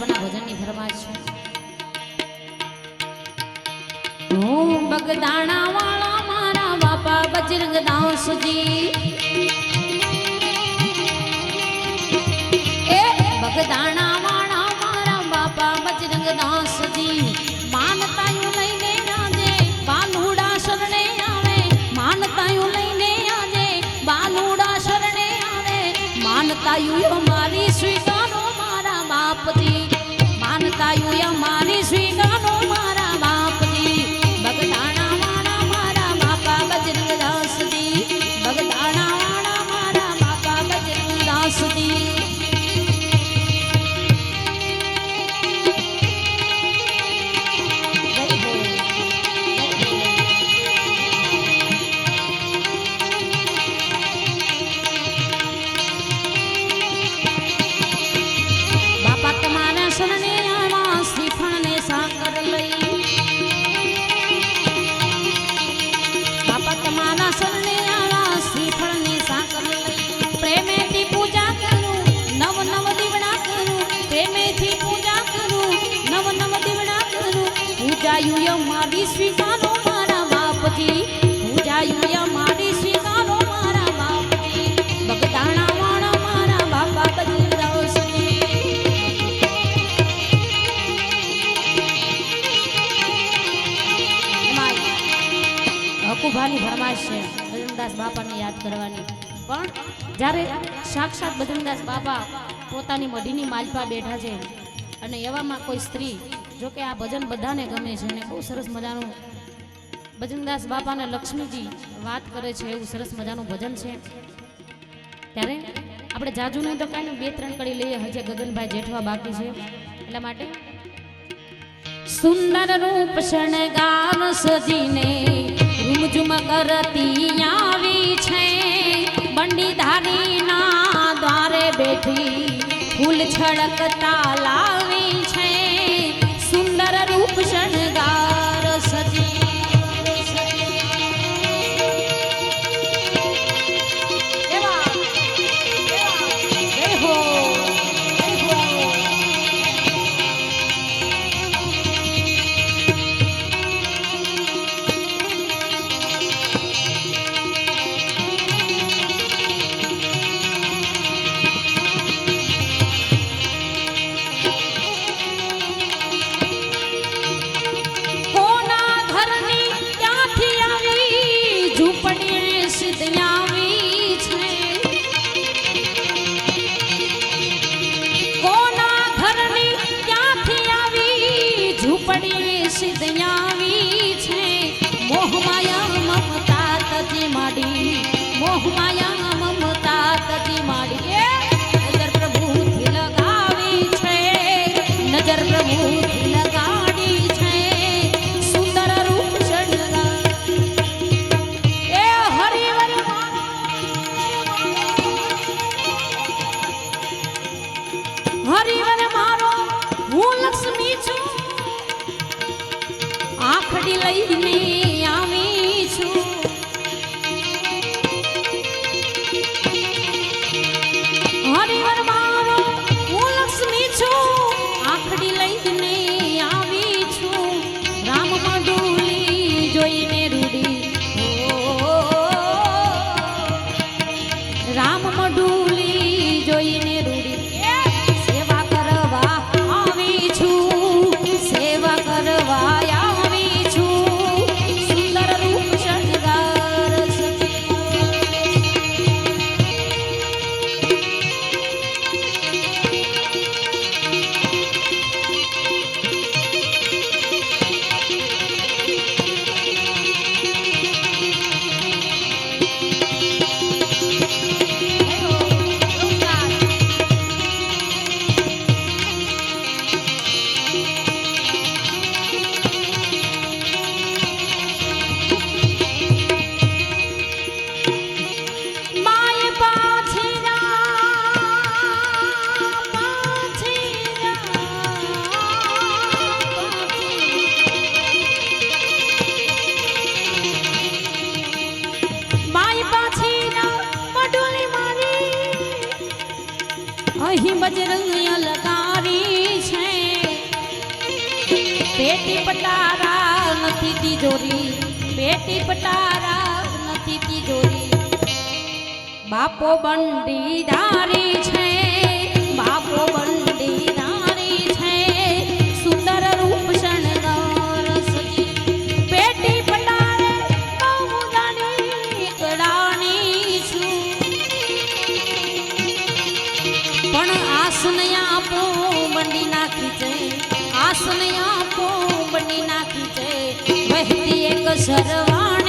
બાબાના ભજનની ફરમાશ છે. હું બગદાણા વાળા મારા બાપા બજરંગ દાવ સુધી એ બગદાણા વાળા મારા બાપા બજરંગ દાવ સુધી માનતાયું લઈને આજે બાલુડા શરણે આવે. માનતાયું લઈને આજે બાલુડા શરણે આવે. માનતાયું મારી સ્વી પૂજાયું મારી સ્વીકારો મારા બાપજી પૂજાયું મારી સ્વીકારો મારા બાપજી બગદાણા વાળા મારા બાપા હકુભાની ફરમાઈશ છે બજરંગદાસ બાપાને યાદ કરવાની. પણ જ્યારે સાક્ષાત બજરંગદાસ બાપા પોતાની મઢીની માલપા બેઠા છે અને એવામાં કોઈ સ્ત્રી જો આ ભજન બધાને ગમે છે અને બહુ સરસ મજાનું ભજનદાસ બાપાને લક્ષ્મીજી વાત કરે છે, એવું સરસ મજાનું ભજન છે. ત્યારે આપણે જાજુ નહીં તો કાંઈ બે ત્રણ કડી લઈએ, હજે ગગનભાઈ જેઠવા બાકી છે. એટલા માટે સુંદર રૂપ શણગાર સજીને રૂમઝુમ કરતી આવી છે. બંડી ધારીના દ્વારે બેઠી ફૂલ છળકતા લાવી આખડી લઈને આવી છું. હરિવર મારો હું લક્ષ્મી છું. આખડી લઈને આવી છું. રામમાં મડુલી જોઈને રૂડી. ઓ, રામ મડુલી જોઈને બજરંગ અલગારી છે. પેટી પટારા નથી તિજોરી પેટી પટારા નથી તિજોરી બાપો બંડી ધારી છે. બાપો બંડી આસન આપો બંડી નાખી છે આસન આપો બંડી નાખી છે વહેતી એક સરવા